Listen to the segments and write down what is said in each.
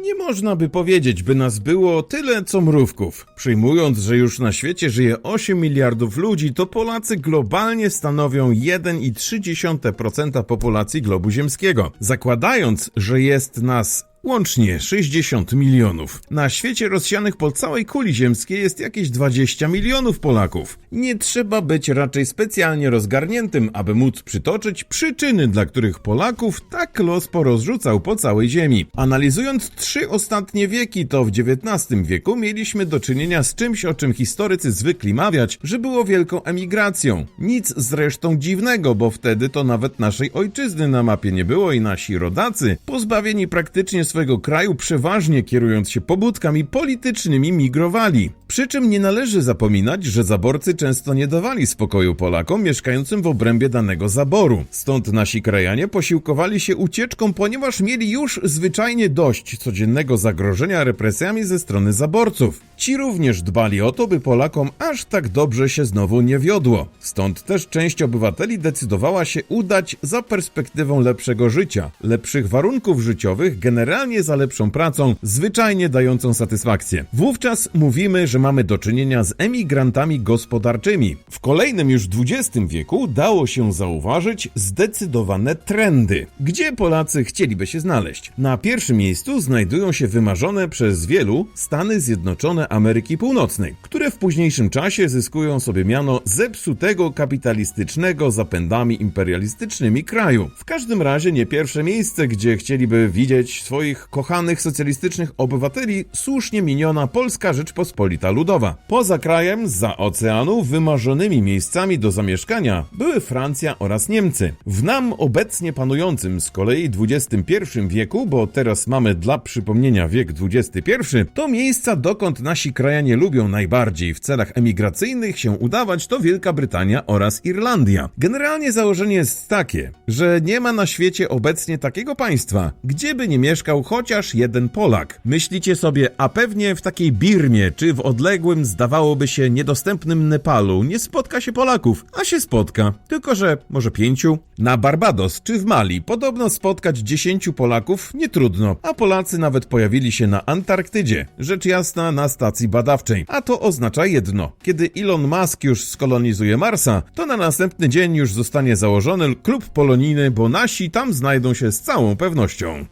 Nie można by powiedzieć, by nas było tyle co mrówków. Przyjmując, że już na świecie żyje 8 miliardów ludzi, to Polacy globalnie stanowią 1,3% populacji globu ziemskiego. Zakładając, że jest nas Łącznie 60 milionów. Na świecie rozsianych po całej kuli ziemskiej jest jakieś 20 milionów Polaków. Nie trzeba być raczej specjalnie rozgarniętym, aby móc przytoczyć przyczyny, dla których Polaków tak los porozrzucał po całej ziemi. Analizując trzy ostatnie wieki, to w XIX wieku mieliśmy do czynienia z czymś, o czym historycy zwykli mawiać, że było wielką emigracją. Nic zresztą dziwnego, bo wtedy to nawet naszej ojczyzny na mapie nie było i nasi rodacy, pozbawieni praktycznie swojego kraju, przeważnie kierując się pobudkami politycznymi, migrowali. Przy czym nie należy zapominać, że zaborcy często nie dawali spokoju Polakom mieszkającym w obrębie danego zaboru. Stąd nasi krajanie posiłkowali się ucieczką, ponieważ mieli już zwyczajnie dość codziennego zagrożenia represjami ze strony zaborców. Ci również dbali o to, by Polakom aż tak dobrze się znowu nie wiodło. Stąd też część obywateli decydowała się udać za perspektywą lepszego życia, lepszych warunków życiowych, generalnie za lepszą pracą, zwyczajnie dającą satysfakcję. Wówczas mówimy, że mamy do czynienia z emigrantami gospodarczymi. W kolejnym już XX wieku dało się zauważyć zdecydowane trendy, gdzie Polacy chcieliby się znaleźć. Na pierwszym miejscu znajdują się wymarzone przez wielu Stany Zjednoczone Ameryki Północnej, które w późniejszym czasie zyskują sobie miano zepsutego kapitalistycznego zapędami imperialistycznymi kraju. W każdym razie nie pierwsze miejsce, gdzie chcieliby widzieć swoich kochanych socjalistycznych obywateli słusznie miniona Polska Rzeczpospolita Ludowa. Poza krajem, za oceanu, wymarzonymi miejscami do zamieszkania były Francja oraz Niemcy. W nam obecnie panującym z kolei XXI wieku, bo teraz mamy dla przypomnienia wiek XXI, to miejsca dokąd nasi krajanie lubią najbardziej w celach emigracyjnych się udawać to Wielka Brytania oraz Irlandia. Generalnie założenie jest takie, że nie ma na świecie obecnie takiego państwa, gdzie by nie mieszkał chociaż jeden Polak. Myślicie sobie, a pewnie w takiej Birmie czy w odległym, zdawałoby się niedostępnym Nepalu nie spotka się Polaków, a się spotka. Tylko, że może pięciu? Na Barbados czy w Mali podobno spotkać dziesięciu Polaków nie trudno, a Polacy nawet pojawili się na Antarktydzie, rzecz jasna na stacji badawczej. A to oznacza jedno, kiedy Elon Musk już skolonizuje Marsa, to na następny dzień już zostanie założony klub polonijny, bo nasi tam znajdą się z całą pewnością.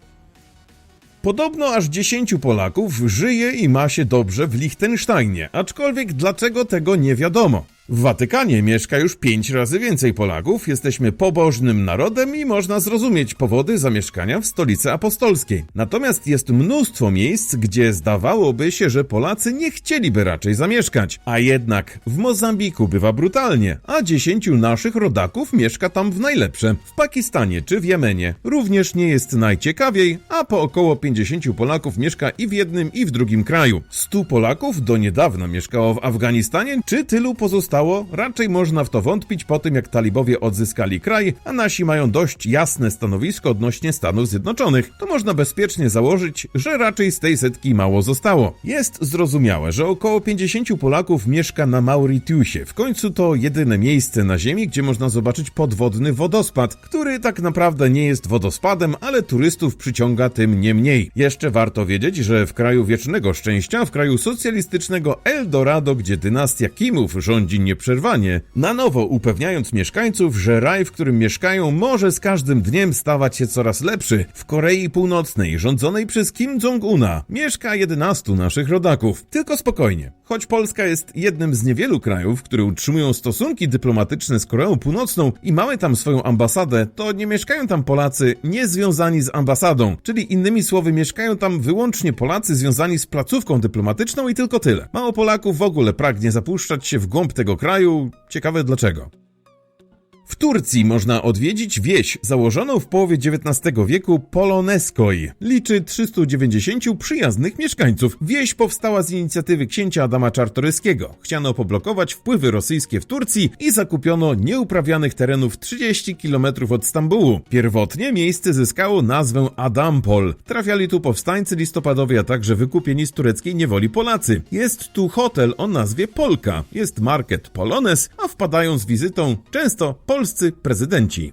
Podobno aż 10 Polaków żyje i ma się dobrze w Liechtensteinie, aczkolwiek dlaczego tego nie wiadomo. W Watykanie mieszka już pięć razy więcej Polaków, jesteśmy pobożnym narodem i można zrozumieć powody zamieszkania w stolicy apostolskiej. Natomiast jest mnóstwo miejsc, gdzie zdawałoby się, że Polacy nie chcieliby raczej zamieszkać, a jednak w Mozambiku bywa brutalnie, a dziesięciu naszych rodaków mieszka tam w najlepsze. W Pakistanie czy w Jemenie również nie jest najciekawiej, a po około 50 Polaków mieszka i w jednym i w drugim kraju. 100 Polaków do niedawna mieszkało w Afganistanie, czy tylu pozostało? Raczej można w to wątpić po tym, jak talibowie odzyskali kraj, a nasi mają dość jasne stanowisko odnośnie Stanów Zjednoczonych. To można bezpiecznie założyć, że raczej z tej setki mało zostało. Jest zrozumiałe, że około 50 Polaków mieszka na Mauritiusie. W końcu to jedyne miejsce na Ziemi, gdzie można zobaczyć podwodny wodospad, który tak naprawdę nie jest wodospadem, ale turystów przyciąga tym nie mniej. Jeszcze warto wiedzieć, że w kraju wiecznego szczęścia, w kraju socjalistycznego Eldorado, gdzie dynastia Kimów rządzi nieprzerwanie, na nowo upewniając mieszkańców, że raj, w którym mieszkają, może z każdym dniem stawać się coraz lepszy. W Korei Północnej, rządzonej przez Kim Jong-una, mieszka 11 naszych rodaków. Tylko spokojnie. Choć Polska jest jednym z niewielu krajów, które utrzymują stosunki dyplomatyczne z Koreą Północną i mamy tam swoją ambasadę, to nie mieszkają tam Polacy niezwiązani z ambasadą, czyli innymi słowy mieszkają tam wyłącznie Polacy związani z placówką dyplomatyczną i tylko tyle. Mało Polaków w ogóle pragnie zapuszczać się w głąb tego kraju. Ciekawe dlaczego. W Turcji można odwiedzić wieś założoną w połowie XIX wieku Poloneskoj. Liczy 390 przyjaznych mieszkańców. Wieś powstała z inicjatywy księcia Adama Czartoryskiego. Chciano poblokować wpływy rosyjskie w Turcji i zakupiono nieuprawianych terenów 30 km od Stambułu. Pierwotnie miejsce zyskało nazwę Adampol. Trafiali tu powstańcy listopadowi, a także wykupieni z tureckiej niewoli Polacy. Jest tu hotel o nazwie Polka. Jest market Polones, a wpadają z wizytą często polscy prezydenci.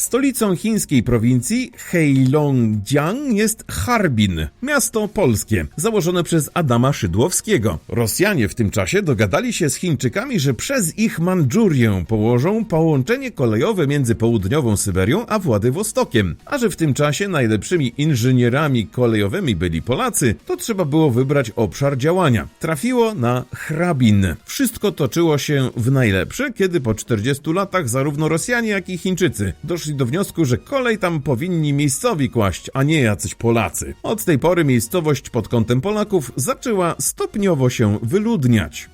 Stolicą chińskiej prowincji Heilongjiang jest Harbin, miasto polskie, założone przez Adama Szydłowskiego. Rosjanie w tym czasie dogadali się z Chińczykami, że przez ich Mandżurię położą połączenie kolejowe między południową Syberią a Władywostokiem. A że w tym czasie najlepszymi inżynierami kolejowymi byli Polacy, to trzeba było wybrać obszar działania. Trafiło na Hrabin. Wszystko toczyło się w najlepsze, kiedy po 40 latach zarówno Rosjanie, jak i Chińczycy doszli do wniosku, że kolej tam powinni miejscowi kłaść, a nie jacyś Polacy. Od tej pory miejscowość pod kątem Polaków zaczęła stopniowo się wyludniać.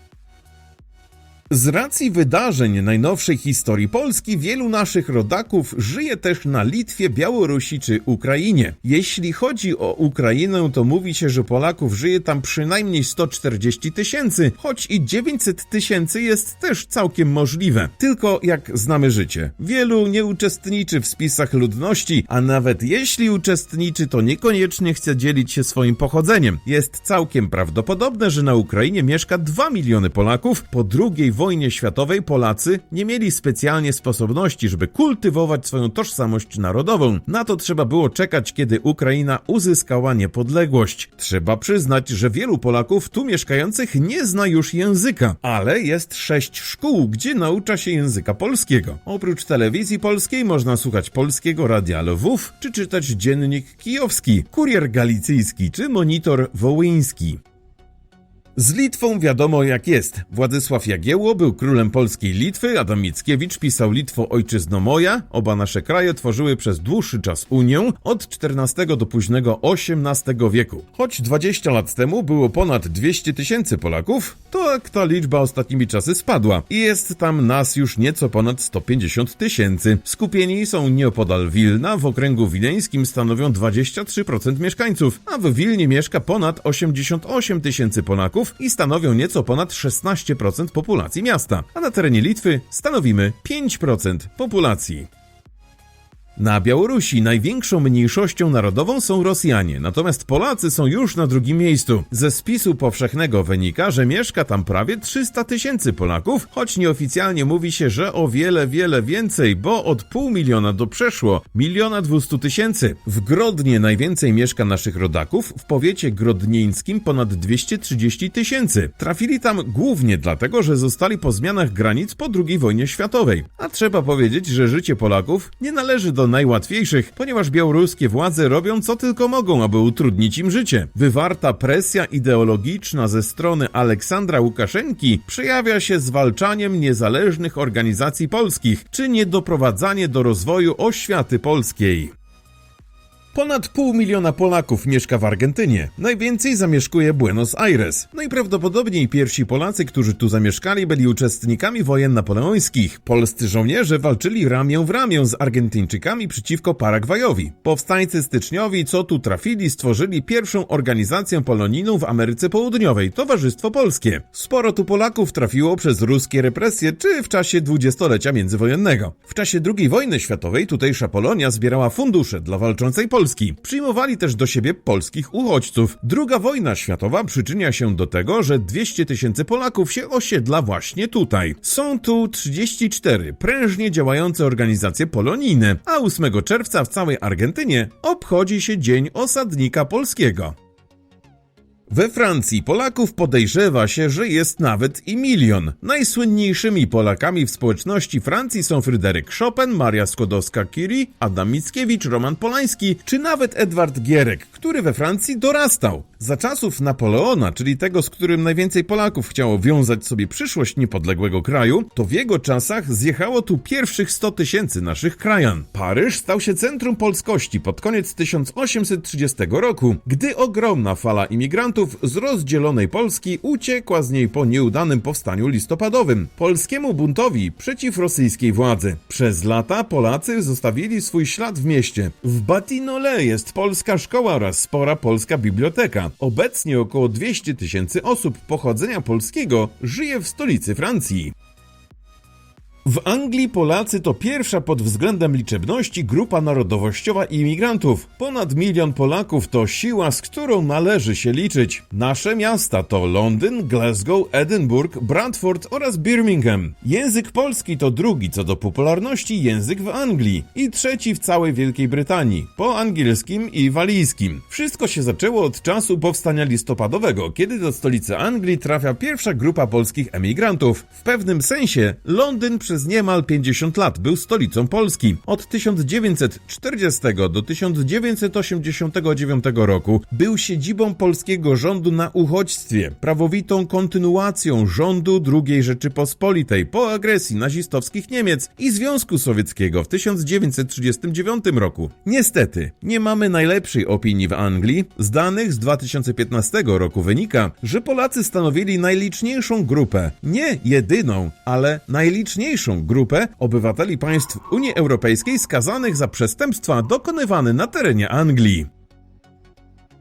Z racji wydarzeń najnowszej historii Polski, wielu naszych rodaków żyje też na Litwie, Białorusi czy Ukrainie. Jeśli chodzi o Ukrainę, to mówi się, że Polaków żyje tam przynajmniej 140 tysięcy, choć i 900 tysięcy jest też całkiem możliwe. Tylko jak znamy życie, wielu nie uczestniczy w spisach ludności, a nawet jeśli uczestniczy, to niekoniecznie chce dzielić się swoim pochodzeniem. Jest całkiem prawdopodobne, że na Ukrainie mieszka 2 miliony Polaków. Po drugiej wojnie światowej Polacy nie mieli specjalnie sposobności, żeby kultywować swoją tożsamość narodową. Na to trzeba było czekać, kiedy Ukraina uzyskała niepodległość. Trzeba przyznać, że wielu Polaków tu mieszkających nie zna już języka, ale jest sześć szkół, gdzie naucza się języka polskiego. Oprócz telewizji polskiej można słuchać polskiego radia Lwów, czy czytać dziennik kijowski, kurier galicyjski czy monitor wołyński. Z Litwą wiadomo jak jest. Władysław Jagiełło był królem polskiej Litwy, Adam Mickiewicz pisał Litwo ojczyzno moja. Oba nasze kraje tworzyły przez dłuższy czas Unię od XIV do późnego XVIII wieku. Choć 20 lat temu było ponad 200 tysięcy Polaków, to jak ta liczba ostatnimi czasy spadła i jest tam nas już nieco ponad 150 tysięcy. Skupieni są nieopodal Wilna, w okręgu wileńskim stanowią 23% mieszkańców, a w Wilnie mieszka ponad 88 tysięcy Polaków i stanowią nieco ponad 16% populacji miasta, a na terenie Litwy stanowimy 5% populacji. Na Białorusi największą mniejszością narodową są Rosjanie, natomiast Polacy są już na drugim miejscu. Ze spisu powszechnego wynika, że mieszka tam prawie 300 tysięcy Polaków, choć nieoficjalnie mówi się, że o wiele, wiele więcej, bo od pół miliona do przeszło miliona 200 tysięcy. W Grodnie najwięcej mieszka naszych rodaków, w powiecie grodnieńskim ponad 230 tysięcy. Trafili tam głównie dlatego, że zostali po zmianach granic po II wojnie światowej. A trzeba powiedzieć, że życie Polaków nie należy do najłatwiejszych, ponieważ białoruskie władze robią co tylko mogą, aby utrudnić im życie. Wywarta presja ideologiczna ze strony Aleksandra Łukaszenki przejawia się zwalczaniem niezależnych organizacji polskich, czy niedoprowadzanie do rozwoju oświaty polskiej. Ponad pół miliona Polaków mieszka w Argentynie. Najwięcej zamieszkuje Buenos Aires. Najprawdopodobniej pierwsi Polacy, którzy tu zamieszkali, byli uczestnikami wojen napoleońskich. Polscy żołnierze walczyli ramię w ramię z Argentyńczykami przeciwko Paragwajowi. Powstańcy styczniowi, co tu trafili, stworzyli pierwszą organizację polonijną w Ameryce Południowej Towarzystwo Polskie. Sporo tu Polaków trafiło przez ruskie represje czy w czasie dwudziestolecia międzywojennego. W czasie II wojny światowej tutejsza Polonia zbierała fundusze dla walczącej Polski. Przyjmowali też do siebie polskich uchodźców. Druga wojna światowa przyczynia się do tego, że 200 tysięcy Polaków się osiedla właśnie tutaj. Są tu 34 prężnie działające organizacje polonijne, a 8 czerwca w całej Argentynie obchodzi się Dzień Osadnika Polskiego. We Francji Polaków podejrzewa się, że jest nawet i milion. Najsłynniejszymi Polakami w społeczności Francji są Fryderyk Chopin, Maria Skłodowska-Curie, Adam Mickiewicz, Roman Polański, czy nawet Edward Gierek, który we Francji dorastał. Za czasów Napoleona, czyli tego, z którym najwięcej Polaków chciało wiązać sobie przyszłość niepodległego kraju, to w jego czasach zjechało tu pierwszych 100 tysięcy naszych krajan. Paryż stał się centrum polskości pod koniec 1830 roku, gdy ogromna fala imigrantów z rozdzielonej Polski uciekła z niej po nieudanym powstaniu listopadowym, polskiemu buntowi przeciw rosyjskiej władzy. Przez lata Polacy zostawili swój ślad w mieście. W Batinole jest polska szkoła oraz spora polska biblioteka. Obecnie około 200 tysięcy osób pochodzenia polskiego żyje w stolicy Francji. W Anglii Polacy to pierwsza pod względem liczebności grupa narodowościowa imigrantów. Ponad milion Polaków to siła, z którą należy się liczyć. Nasze miasta to Londyn, Glasgow, Edynburg, Bradford oraz Birmingham. Język polski to drugi co do popularności język w Anglii i trzeci w całej Wielkiej Brytanii, po angielskim i walijskim. Wszystko się zaczęło od czasu powstania listopadowego, kiedy do stolicy Anglii trafia pierwsza grupa polskich emigrantów. W pewnym sensie Londyn przez niemal 50 lat był stolicą Polski. Od 1940 do 1989 roku był siedzibą polskiego rządu na uchodźstwie, prawowitą kontynuacją rządu II Rzeczypospolitej po agresji nazistowskich Niemiec i Związku Sowieckiego w 1939 roku. Niestety, nie mamy najlepszej opinii w Anglii. Z danych z 2015 roku wynika, że Polacy stanowili najliczniejszą grupę, nie jedyną, ale najliczniejszą grupę obywateli państw Unii Europejskiej skazanych za przestępstwa dokonywane na terenie Anglii.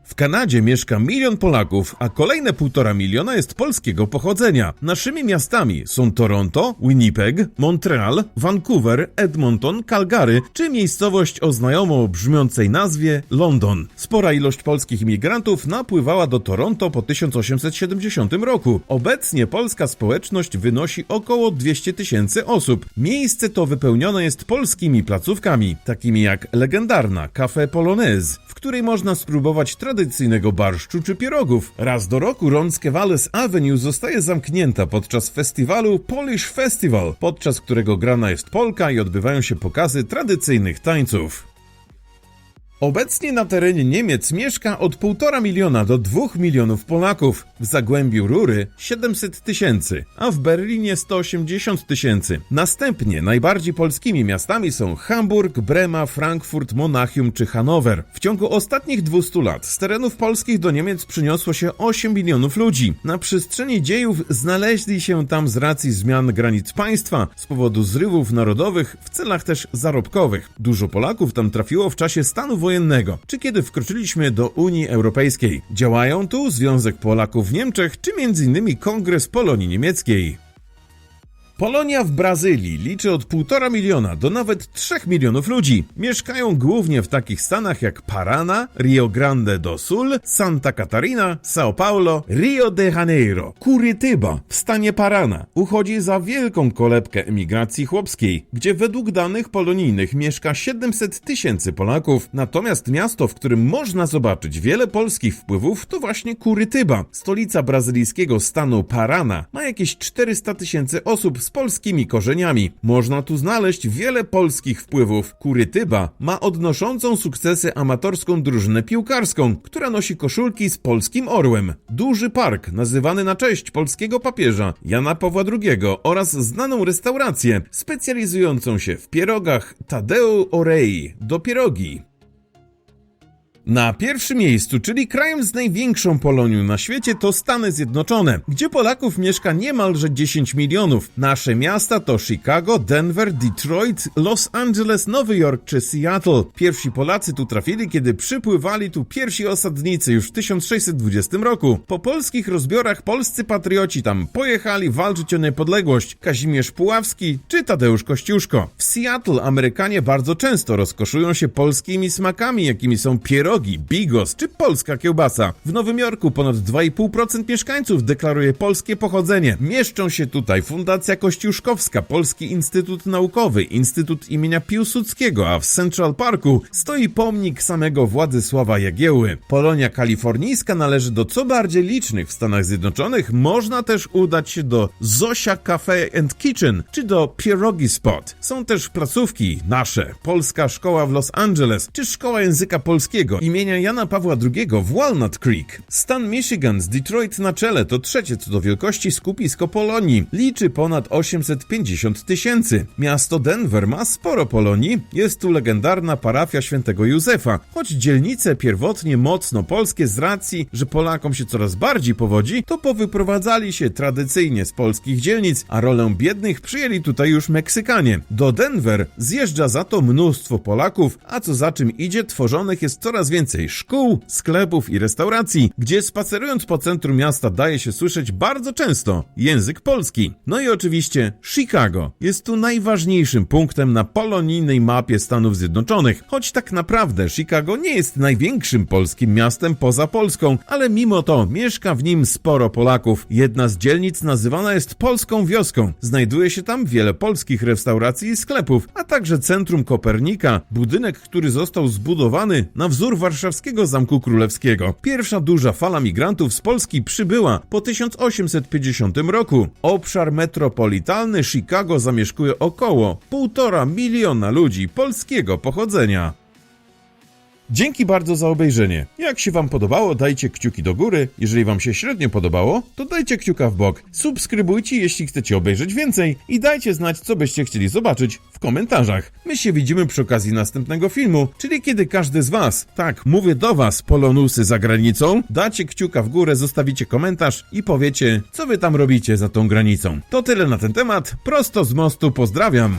W Kanadzie mieszka milion Polaków, a kolejne półtora miliona jest polskiego pochodzenia. Naszymi miastami są Toronto, Winnipeg, Montreal, Vancouver, Edmonton, Calgary czy miejscowość o znajomo brzmiącej nazwie London. Spora ilość polskich imigrantów napływała do Toronto po 1870 roku. Obecnie polska społeczność wynosi około 200 tysięcy osób. Miejsce to wypełnione jest polskimi placówkami, takimi jak legendarna Café Polonaise, w której można spróbować tradycyjnego barszczu czy pierogów. Raz do roku Roncesvalles Avenue zostaje zamknięta podczas festiwalu Polish Festival, podczas którego grana jest polka i odbywają się pokazy tradycyjnych tańców. Obecnie na terenie Niemiec mieszka od 1,5 miliona do 2 milionów Polaków, w Zagłębiu Rury 700 tysięcy, a w Berlinie 180 tysięcy. Następnie najbardziej polskimi miastami są Hamburg, Brema, Frankfurt, Monachium czy Hanower. W ciągu ostatnich 200 lat z terenów polskich do Niemiec przyniosło się 8 milionów ludzi. Na przestrzeni dziejów znaleźli się tam z racji zmian granic państwa, z powodu zrywów narodowych, w celach też zarobkowych. Dużo Polaków tam trafiło w czasie stanu wojennego, czy kiedy wkroczyliśmy do Unii Europejskiej. Działają tu Związek Polaków w Niemczech, czy m.in. Kongres Polonii Niemieckiej. Polonia w Brazylii liczy od 1,5 miliona do nawet 3 milionów ludzi. Mieszkają głównie w takich stanach jak Parana, Rio Grande do Sul, Santa Catarina, São Paulo, Rio de Janeiro. Curitiba w stanie Parana uchodzi za wielką kolebkę emigracji chłopskiej, gdzie według danych polonijnych mieszka 700 tysięcy Polaków. Natomiast miasto, w którym można zobaczyć wiele polskich wpływów, to właśnie Kurytyba. Stolica brazylijskiego stanu Parana ma jakieś 400 tysięcy osób z polskimi korzeniami. Można tu znaleźć wiele polskich wpływów. Kurytyba ma odnoszącą sukcesy amatorską drużynę piłkarską, która nosi koszulki z polskim orłem. Duży park, nazywany na cześć polskiego papieża Jana Pawła II oraz znaną restaurację specjalizującą się w pierogach Tadeu Orei do pierogi. Na pierwszym miejscu, czyli krajem z największą Polonią na świecie, to Stany Zjednoczone, gdzie Polaków mieszka niemalże 10 milionów. Nasze miasta to Chicago, Denver, Detroit, Los Angeles, Nowy Jork czy Seattle. Pierwsi Polacy tu trafili, kiedy przypływali tu pierwsi osadnicy już w 1620 roku. Po polskich rozbiorach polscy patrioci tam pojechali walczyć o niepodległość. Kazimierz Puławski czy Tadeusz Kościuszko. W Seattle Amerykanie bardzo często rozkoszują się polskimi smakami, jakimi są pierogi, bigos czy polska kiełbasa. W Nowym Jorku ponad 2,5% mieszkańców deklaruje polskie pochodzenie. Mieszczą się tutaj Fundacja Kościuszkowska, Polski Instytut Naukowy, Instytut imienia Piłsudskiego, a w Central Parku stoi pomnik samego Władysława Jagiełły. Polonia kalifornijska należy do co bardziej licznych w Stanach Zjednoczonych. Można też udać się do Zosia Cafe and Kitchen czy do Pierogi Spot. Są też placówki nasze, Polska Szkoła w Los Angeles czy Szkoła Języka Polskiego imienia Jana Pawła II w Walnut Creek. Stan Michigan z Detroit na czele to trzecie co do wielkości skupisko Polonii. Liczy ponad 850 tysięcy. Miasto Denver ma sporo Polonii. Jest tu legendarna parafia świętego Józefa. Choć dzielnice pierwotnie mocno polskie z racji, że Polakom się coraz bardziej powodzi, to powyprowadzali się tradycyjnie z polskich dzielnic, a rolę biednych przyjęli tutaj już Meksykanie. Do Denver zjeżdża za to mnóstwo Polaków, a co za czym idzie, tworzonych jest coraz więcej więcej szkół, sklepów i restauracji, gdzie spacerując po centrum miasta daje się słyszeć bardzo często język polski. No i oczywiście Chicago jest tu najważniejszym punktem na polonijnej mapie Stanów Zjednoczonych, choć tak naprawdę Chicago nie jest największym polskim miastem poza Polską, ale mimo to mieszka w nim sporo Polaków. Jedna z dzielnic nazywana jest Polską Wioską. Znajduje się tam wiele polskich restauracji i sklepów, a także centrum Kopernika, budynek, który został zbudowany na wzór warszawskiego Zamku Królewskiego. Pierwsza duża fala migrantów z Polski przybyła po 1850 roku. Obszar metropolitalny Chicago zamieszkuje około 1,5 miliona ludzi polskiego pochodzenia. Dzięki bardzo za obejrzenie. Jak się Wam podobało, dajcie kciuki do góry. Jeżeli Wam się średnio podobało, to dajcie kciuka w bok. Subskrybujcie, jeśli chcecie obejrzeć więcej i dajcie znać, co byście chcieli zobaczyć w komentarzach. My się widzimy przy okazji następnego filmu, czyli kiedy każdy z Was, tak, mówię do Was, polonusy za granicą, dacie kciuka w górę, zostawicie komentarz i powiecie, co Wy tam robicie za tą granicą. To tyle na ten temat. Prosto z mostu pozdrawiam.